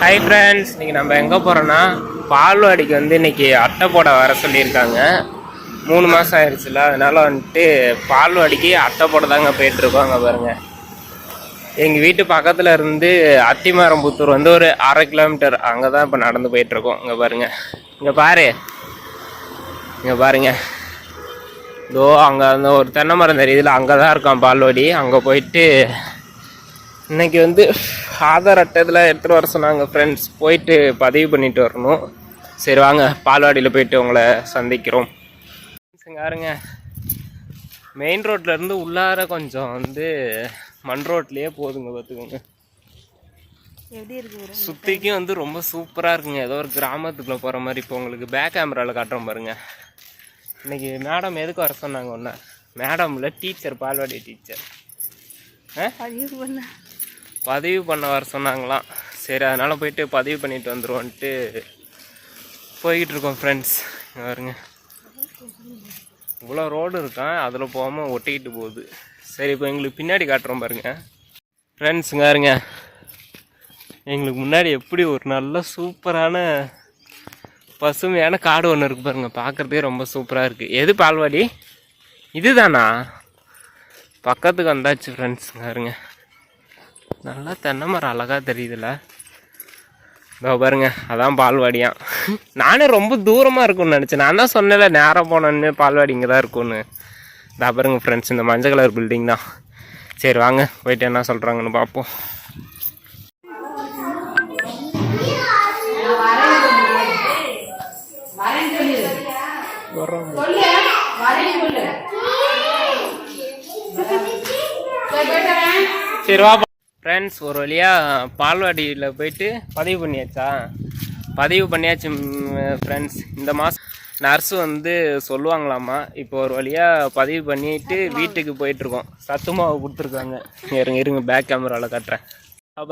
Hi friends இன்றைக்கி நம்ம எங்கே போகிறோன்னா பால்வாடிக்கு வந்து இன்னைக்கு அட்டை போட வர சொல்லியிருக்காங்க. மூணு மாதம் ஆயிடுச்சுல அதனால் வந்துட்டு பால்வாடிக்கு அட்டை போட தாங்க போயிட்டுருக்கோம் அங்கே பாருங்கள் எங்கள் வீட்டு பக்கத்தில் இருந்து அத்திமரம்புத்தூர் வந்து ஒரு அரை கிலோமீட்டர் அங்கே தான் இப்போ நடந்து போயிட்டுருக்கோம் இங்கே பாருங்கள் இங்கே பாரு. இங்கே பாருங்கள் இதோ அங்கே அந்த ஒரு தென்னை மரம் தெரியுதுல அங்கே தான் இருக்கான் பால்வாடி அங்கே போயிட்டு இன்னைக்கு வந்து ஆதார் அட்டை இதெல்லாம் எடுத்துகிட்டு வர சொன்னாங்க ஃப்ரெண்ட்ஸ் போயிட்டு பதிவு பண்ணிட்டு வரணும். சரி வாங்க. பால்வாடியில் போயிட்டு உங்களை சந்திக்கிறோம். பாருங்க. மெயின் ரோட்லேருந்து உள்ளார கொஞ்சம் வந்து மண் ரோட்லேயே போதுங்க பார்த்துக்கோங்க? சுற்றிக்கும் வந்து ரொம்ப சூப்பராக இருக்குங்க. ஏதோ ஒரு கிராமத்துக்குள்ளே போகிற மாதிரி இப்போ உங்களுக்கு பேக் கேமராவில் காட்டுறோம் பாருங்க. இன்னைக்கு மேடம் எதுக்கு வர சொன்னாங்க ஒன்று மேடம் இல்லை டீச்சர் பால்வாடி டீச்சர் ஆ? பதிவு பண்ண வர சொன்னாங்களாம். சரி அதனால் போயிட்டு பதிவு பண்ணிட்டு வந்துடுவோன்ட்டு போய்கிட்டு இருக்கோம் ஃப்ரெண்ட்ஸ் வருங்க இவ்வளோ ரோடு இருக்கான் அதில் போகாமல் ஒட்டிக்கிட்டு போகுது. சரி இப்போ எங்களுக்கு பின்னாடி காட்டுறோம் பாருங்க. ஃப்ரெண்ட்ஸுங்க இருங்க எங்களுக்கு முன்னாடி எப்படி ஒரு நல்ல சூப்பரான பசுமையான காடு ஒன்று இருக்கு பாருங்கள் பார்க்குறதே ரொம்ப சூப்பராக இருக்குது எது பால்வாடி? இதுதானா? பக்கத்துக்கு வந்தாச்சு ஃப்ரெண்ட்ஸுங்க இருங்க நல்லா தென்னை மரம் அழகாக தெரியுதுல்ல இதோ பாருங்க அதான் பால்வாடியான் நானே ரொம்ப தூரமாக இருக்கும்னு நினச்சேன். நான் தான் சொன்னேன்ல நேரம் போனோன்னு பால்வாடி இங்கே தான் இருக்கும்னு. இதா பாருங்க ஃப்ரெண்ட்ஸ் இந்த மஞ்சள் கலர் பில்டிங் தான். சரி வாங்க போயிட்டு என்ன சொல்கிறாங்கன்னு பார்ப்போம் சரி வா ஃப்ரெண்ட்ஸ் ஒரு வழியாக பால்வாடியில் போயிட்டு பதிவு பண்ணியாச்சா? பதிவு பண்ணியாச்சு ஃப்ரெண்ட்ஸ் இந்த மாதம் நர்ஸு வந்து சொல்லுவாங்களாமா இப்போ ஒரு வழியாக பதிவு பண்ணிட்டு வீட்டுக்கு போயிட்டுருக்கோம். சத்து மாவு கொடுத்துருக்காங்க. இருங்க இருங்க பேக் கேமராவில் காட்டுறேன்.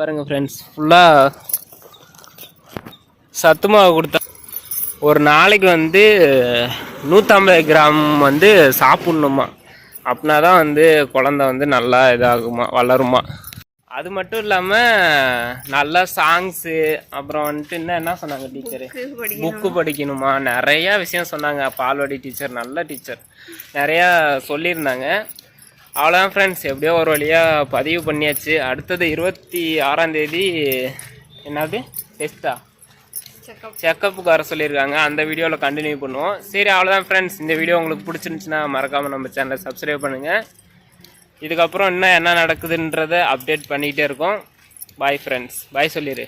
பாருங்க ஃப்ரெண்ட்ஸ் ஃபுல்லாக சத்து மாவு கொடுத்தா ஒரு நாளைக்கு வந்து நூற்றம்பது கிராம் வந்து சாப்பிட்ணுமா அப்படின்னா தான் வந்து குழந்த வந்து நல்லா இதாகுமா வளருமா. அது மட்டும் இல்லாமல் நல்லா சாங்ஸு அப்புறம் வந்துட்டு இன்னும் என்ன சொன்னாங்க டீச்சரு புக்கு படிக்கணுமா? நிறையா விஷயம் சொன்னாங்க. பால்வாடி டீச்சர் நல்ல டீச்சர் நிறையா சொல்லியிருந்தாங்க. அவ்வளோதான் ஃப்ரெண்ட்ஸ் எப்படியோ ஒரு வழியாக பதிவு பண்ணியாச்சு. அடுத்தது இருபத்தி ஆறாம் தேதி என்னது? டெஸ்ட்டா செக்கப்புக்கு வர சொல்லியிருக்காங்க. அந்த வீடியோவில் கண்டினியூ பண்ணுவோம். சரி அவ்வளோதான் ஃப்ரெண்ட்ஸ் இந்த வீடியோ உங்களுக்கு பிடிச்சிருந்துச்சுன்னா மறக்காமல் நம்ம சேனலை சப்ஸ்கிரைப் பண்ணுங்கள் இதுக்கப்புறம் இன்னும் என்ன நடக்குதுன்றதை அப்டேட் பண்ணிகிட்டே இருக்கோம். பாய் ஃப்ரெண்ட்ஸ் பாய் சொல்லிடு